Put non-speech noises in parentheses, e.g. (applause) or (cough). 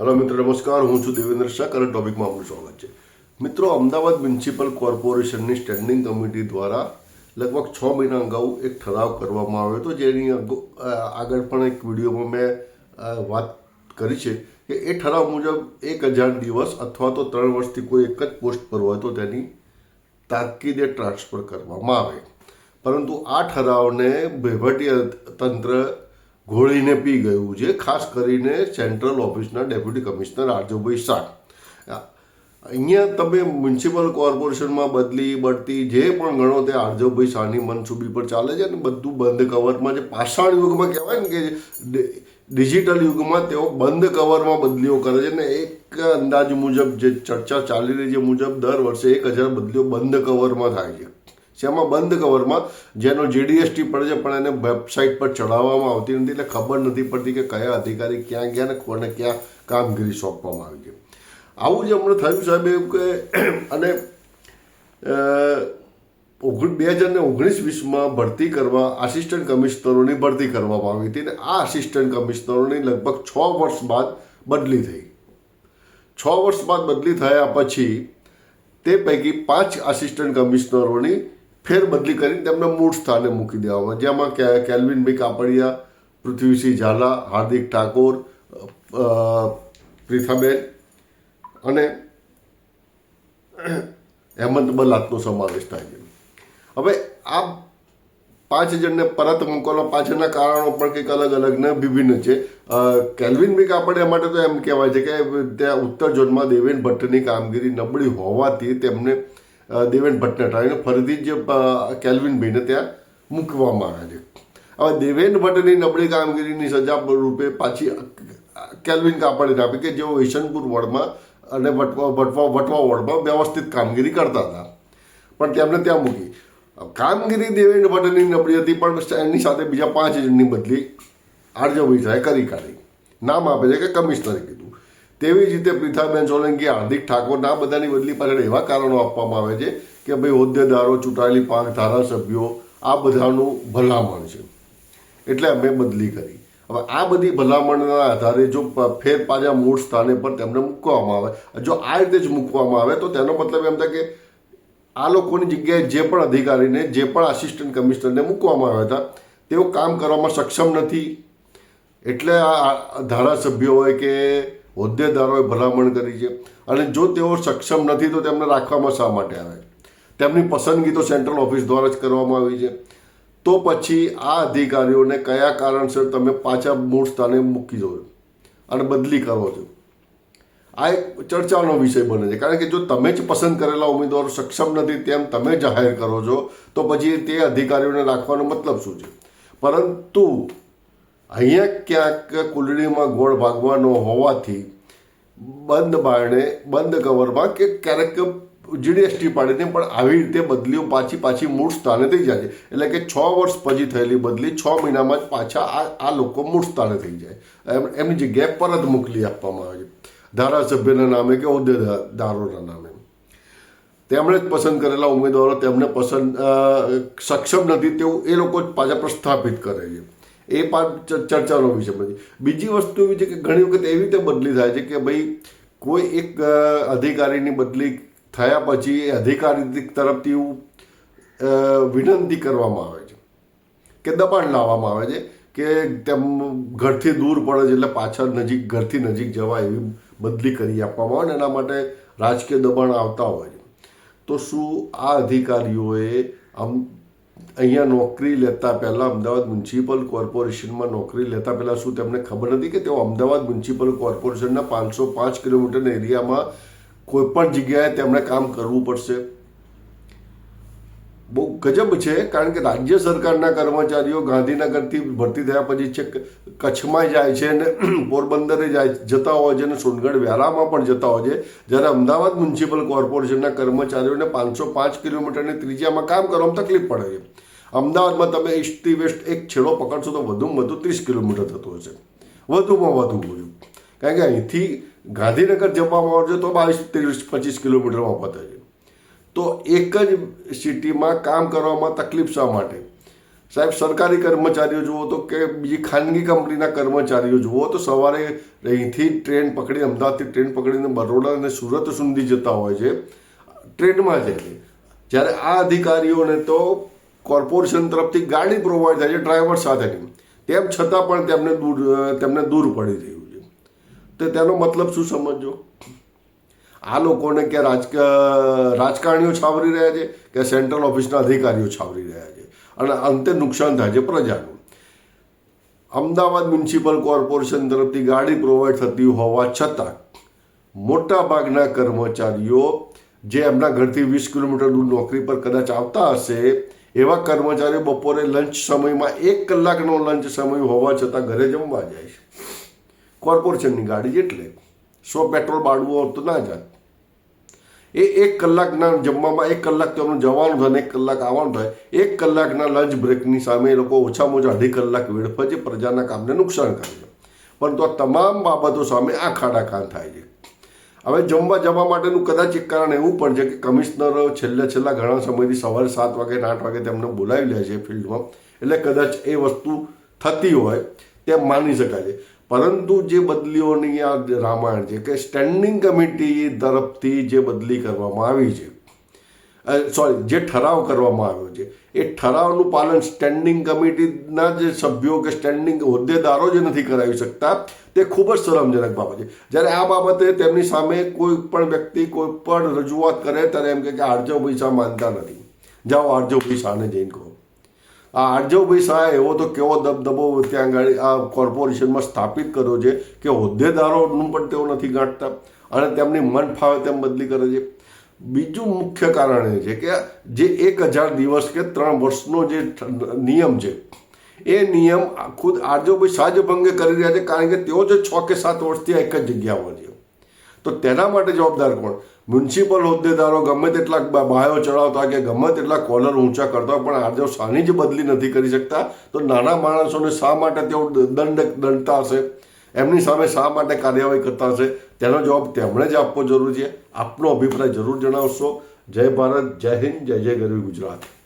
Hello મિત્રો, નમસ્કાર. હું છું દેવેન્દ્ર શાહ અને ટોપિકમાં આપનું સ્વાગત છે. મિત્રો, અમદાવાદ મ્યુનિસિપલ કોર્પોરેશનની સ્ટેન્ડિંગ કમિટી દ્વારા લગભગ છ મહિના અગાઉ એક ઠરાવ કરવામાં આવ્યો હતો. જેની આગળ પણ એક વિડીયોમાં મેં વાત કરી છે કે એ ઠરાવ મુજબ એક હજાર દિવસ અથવા તો ત્રણ વર્ષથી કોઈ એક જ પોસ્ટ પર હોય તો તેની તાકીદે ટ્રાન્સફર કરવામાં આવે. પરંતુ આ ઠરાવને વહીવટી તંત્ર ઘોળીને પી ગયું છે, ખાસ કરીને સેન્ટ્રલ ઓફિસના ડેપ્યુટી કમિશનર આરજોભાઈ શાહ. અહીંયા તમે મ્યુનિસિપલ કોર્પોરેશનમાં બદલી, બઢતી, જે પણ ગણો તે આરજવભાઈ શાહની મનસુબી પર ચાલે છે અને બધું બંધ કવરમાં જે પાષાણ યુગમાં કહેવાય ને કે ડિજિટલ યુગમાં તેઓ બંધ કવરમાં બદલીઓ કરે છે ને એક અંદાજ મુજબ જે ચર્ચા ચાલી રહી છે મુજબ દર વર્ષે એક હજાર બદલીઓ બંધ કવરમાં થાય છે. શેમાં બંધ કવરમાં જેનો જીડીએસટી પડે છે, પણ એને વેબસાઇટ પર ચડાવવામાં આવતી નથી એટલે ખબર નથી પડતી કે કયા અધિકારી ક્યાં ગયા ને કોને ક્યાં કામગીરી સોંપવામાં આવી છે. આવું જ હમણાં થયું સાહેબ એવું કે, અને બે હજાર ને ઓગણીસ વીસમાં ભરતી કરવા આસિસ્ટન્ટ કમિશનરોની ભરતી કરવામાં આવી હતી અને આ આસિસ્ટન્ટ કમિશનરોની લગભગ છ વર્ષ બાદ બદલી થઈ. છ વર્ષ બાદ બદલી થયા પછી તે પૈકી પાંચ આસિસ્ટન્ટ કમિશનરોની ફેરબદલી કરીને તેમને મૂળ સ્થાને મૂકી દેવામાં જેમાં કે કેલ્વિનભાઈ કાપડિયા, પૃથ્વીસિંહ ઝાલા, હાર્દિક ઠાકોર પ્રીથાબેન અને હેમંત બલાતનો સમાવેશ થાય છે. હવે આ પાંચ જણને પરત મૂકવાના પાછળના કારણો પણ કંઈક અલગ અલગ ને વિભિન્ન છે. કેલ્વિન બી કાપડિયા માટે તો એમ કહેવાય છે કે ત્યાં ઉત્તર ઝોનમાં દેવેન ભટ્ટની કામગીરી નબળી હોવાથી તેમને દેવેન ભટ્ટને હટાવીને ફરીથી જ કેલ્વિન કેલ્વિનભાઈને ત્યાં મૂકવામાં આવે છે. હવે દેવેન ભટ્ટની નબળી કામગીરીની સજા રૂપે પાછી કેલ્વિન કાપડીને આપી કે જેઓ ઈશનપુર વોર્ડમાં અને વટવા વટવા વટવા વોર્ડમાં વ્યવસ્થિત કામગીરી કરતા હતા. પણ તેમને ત્યાં મૂકી. કામગીરી દેવેન્દ્ર ભટ્ટની નબળી હતી, પણ એની સાથે બીજા પાંચ જણની બદલી આરજવ સાહેબ કરી કાઢી. નામ આપે છે કે કમિશનરે કીધું. તેવી જ રીતે પ્રીથાબેન સોલંકી હાર્દિક ઠાકોર આ બધાની બદલી પાછળ એવા કારણો આપવામાં આવે છે કે ભાઈ હોદ્દેદારો, ચૂંટાયેલી પાંચ ધારાસભ્યો આ બધાનું ભલામણ છે. એટલે અમે બદલી કરી. હવે આ બધી ભલામણના આધારે જો ફેર પાછા મૂળ સ્થાને પર તેમને મૂકવામાં આવે. જો આ રીતે જ મૂકવામાં આવે તો તેનો મતલબ એમ થાય કે આ લોકોની જગ્યાએ જે પણ અધિકારીને, જે પણ આસિસ્ટન્ટ કમિશનરને મૂકવામાં આવ્યા હતા, તેઓ કામ કરવામાં સક્ષમ નથી. એટલે આ આ ધારાસભ્યોએ કે હોદ્દેદારોએ ભલામણ કરી છે. અને જો તેઓ સક્ષમ નથી, તો તેમને રાખવામાં શા માટે આવે? તેમની પસંદગી તો સેન્ટ્રલ ઓફિસ દ્વારા જ કરવામાં આવી છે. તો પછી આ અધિકારીઓને કયા કારણસર તમે પાછા મૂળ સ્થાને મૂકી દો અને બદલી કરો છો? આ એક ચર્ચાનો વિષય બને છે. કારણ કે જો તમે જ પસંદ કરેલા ઉમેદવારો સક્ષમ નથી, તેમ તમે જાહેર કરો છો, તો પછી તે અધિકારીઓને રાખવાનો મતલબ શું છે? પરંતુ અહીંયા ક્યાંક કુંડળીમાં ગોળ ભાગવાનો હોવાથી બંધ બારણે, બંધ કવરમાં કે ક્યારેક જીડીએસટી પાડીને પણ આવી રીતે બદલીઓ પાછી પાછી મૂળ સ્થાને થઈ જાય છે. એટલે કે છ વર્ષ પછી થયેલી બદલી છ મહિનામાં જ પાછા આ આ લોકો મૂળ સ્થાને થઈ જાય. એમની જગ્યાએ પરત મોકલી આપવામાં આવે છે. ધારાસભ્યના નામે કે હોદ્દેદારોના નામે. તેમણે જ પસંદ કરેલા ઉમેદવારો તેમને પસંદ સક્ષમ નથી તેવું એ લોકો જ પાછા પ્રસ્થાપિત કરે છે. એ પણ ચર્ચાનો વિષય બની. બીજી વસ્તુ એવી છે કે ઘણી વખત એવી રીતે બદલી થાય છે કે ભાઈ કોઈ એક અધિકારીની બદલી થયા પછી એ અધિકારી તરફથી એવું વિનંતી કરવામાં આવે છે. કે દબાણ લાવવામાં આવે છે કે તેમ ઘરથી દૂર પડે છે એટલે પાછળ નજીક, ઘરથી નજીક જવા એવી બદલી કરી આપવામાં આવે ને એના માટે રાજકીય દબાણ આવતા હોય છે. તો શું આ અધિકારીઓએ આમ અહીંયા નોકરી લેતા પહેલાં અમદાવાદ મ્યુનિસિપલ કોર્પોરેશનમાં નોકરી લેતા પહેલાં શું તેમને ખબર નથી કે તેઓ અમદાવાદ મ્યુનિસિપલ કોર્પોરેશનના પાંચસો પાંચ કિલોમીટરના એરિયામાં કોઈપણ જગ્યાએ તેમણે કામ કરવું પડશે? બહુ ગજબ છે, કારણ કે રાજ્ય સરકારના કર્મચારીઓ ગાંધીનગરથી ભરતી થયા પછી છેક કચ્છમાં જાય છે અને (clears throat) પોરબંદરે જાય, જતા હોય છે અને સોનગઢ વ્યારામાં પણ જતા હોય છે. જ્યારે અમદાવાદ મ્યુનિસિપલ કોર્પોરેશનના કર્મચારીઓને પાંચસો પાંચ કિલોમીટરની ત્રિજ્યામાં કામ કરવામાં તકલીફ પડે છે. અમદાવાદમાં તમે ઈસ્ટથી વેસ્ટ એક છેડો પકડશો તો વધુમાં વધુ ત્રીસ કિલોમીટર થતો હશે. વધુમાં વધુ બધું કારણ કે અહીંથી ગાંધીનગર જવામાં આવશે તો બાવીસ, ત્રીસ, પચીસ કિલોમીટરમાં પતે છે. તો એક જ સિટીમાં કામ કરવામાં તકલીફ શા માટે? સાહેબ, સરકારી કર્મચારીઓ જુઓ તો કે બીજી ખાનગી કંપનીના કર્મચારીઓ જુઓ તો સવારે અહીંથી ટ્રેન પકડી, અમદાવાદથી ટ્રેન પકડીને બરોડા અને સુરત સુધી જતા હોય છે. ટ્રેનમાં છે. જ્યારે આ અધિકારીઓને તો કોર્પોરેશન તરફથી ગાડી પ્રોવાઈડ થાય છે ડ્રાઈવર સાથેની. તેમ છતાં પણ તેમને દૂર તેમને દૂર પડી રહ્યું છે. તો તેનો મતલબ શું સમજો આ લોકોને કે રાજકારણીઓ છાવરી રહ્યા છે કે સેન્ટ્રલ ઓફિસના અધિકારીઓ છાવરી રહ્યા છે. અને અંતે નુકસાન થાય છે પ્રજાનું. અમદાવાદ મ્યુનિસિપલ કોર્પોરેશન તરફથી ગાડી પ્રોવાઈડ થતી હોવા છતાં મોટાભાગના કર્મચારીઓ જે એમના ઘરથી વીસ કિલોમીટર દૂર નોકરી પર કદાચ આવતા હશે એવા કર્મચારીઓ બપોરે લંચ સમયમાં એક કલાકનો લંચ સમય હોવા છતાં ઘરે જમવા જાય છે. કોર્પોરેશનની ગાડી એટલે સો પેટ્રોલ બાળવું તો ના જાય. એ એક કલાકના જમવામાં એક કલાક તો એમનું જવાનું થાય એક કલાક આવવાનું થાય. એક કલાકના લંચ બ્રેકની સામે એ લોકો ઓછામાં ઓછા અઢી કલાક વેડફે છે, પ્રજાના કામને નુકસાન કરે છે. પરંતુ આ તમામ બાબતો સામે આ ખાડાખાન થાય છે. હવે જમવા જવા માટેનું કદાચ એક કારણ એવું પણ છે કે કમિશનર છેલ્લા છેલ્લા ઘણા સમયથી સવારે સાત વાગે આઠ વાગે તેમને બોલાવી લે છે ફિલ્ડમાં. એટલે કદાચ એ વસ્તુ થતી હોય તેમ માની શકાય છે. પરંતુ જે બદલીઓની આ રામાયણ છે કે સ્ટેન્ડિંગ કમિટી તરફથી જે બદલી કરવામાં આવી છે સોરી જે ઠરાવ કરવામાં આવ્યો છે, એ ઠરાવનું પાલન સ્ટેન્ડિંગ કમિટીના જે સભ્યો કે સ્ટેન્ડિંગ હોદ્દેદારો જે નથી કરાવી શકતા, તે ખૂબ જ શરમજનક બાબત છે. જ્યારે આ બાબતે તેમની સામે કોઈ પણ વ્યક્તિ કોઈ પણ રજૂઆત કરે, ત્યારે એમ કે આરજો પૈસા માનતા નથી. જાઓ આરજો પૈસાને જઈને કહો. આ આરજવભાઈ શાહ એવો તો કેવો દબદબો ત્યાં આગળ આ કોર્પોરેશનમાં સ્થાપિત કર્યો છે કે હોદ્દેદારોનું પણ તેઓ નથી ગાંઠતા અને તેમની મન ફાવે તેમ બદલી કરે છે. બીજું મુખ્ય કારણ એ છે કે જે એક હજાર દિવસ કે ત્રણ વર્ષનો જે નિયમ છે, એ નિયમ ખુદ આરજોભાઈ શાહ જ ભંગે કરી રહ્યા છે કારણ કે તેઓ જે છ કે સાત વર્ષથી એક જ જગ્યામાં છે. તો તેના માટે જવાબદાર કોણ? મ્યુનિસિપલ હોદ્દેદારો ગમે તેટલા બાયો ચડાવતા કે ગમે તેટલા કોલર ઊંચા કરતા પણ આરજો સાની જ બદલી નથી કરી શકતા, તો નાના માણસોને શા માટે તેઓ દંડ દંડતા હશે? એમની સામે શા માટે કાર્યવાહી કરતા હશે, તેનો જવાબ તેમણે જ આપવો જરૂરી છે. આપનો અભિપ્રાય જરૂર જણાવશો. જય ભારત, જય હિન્દ, જય જય ગરવી ગુજરાત.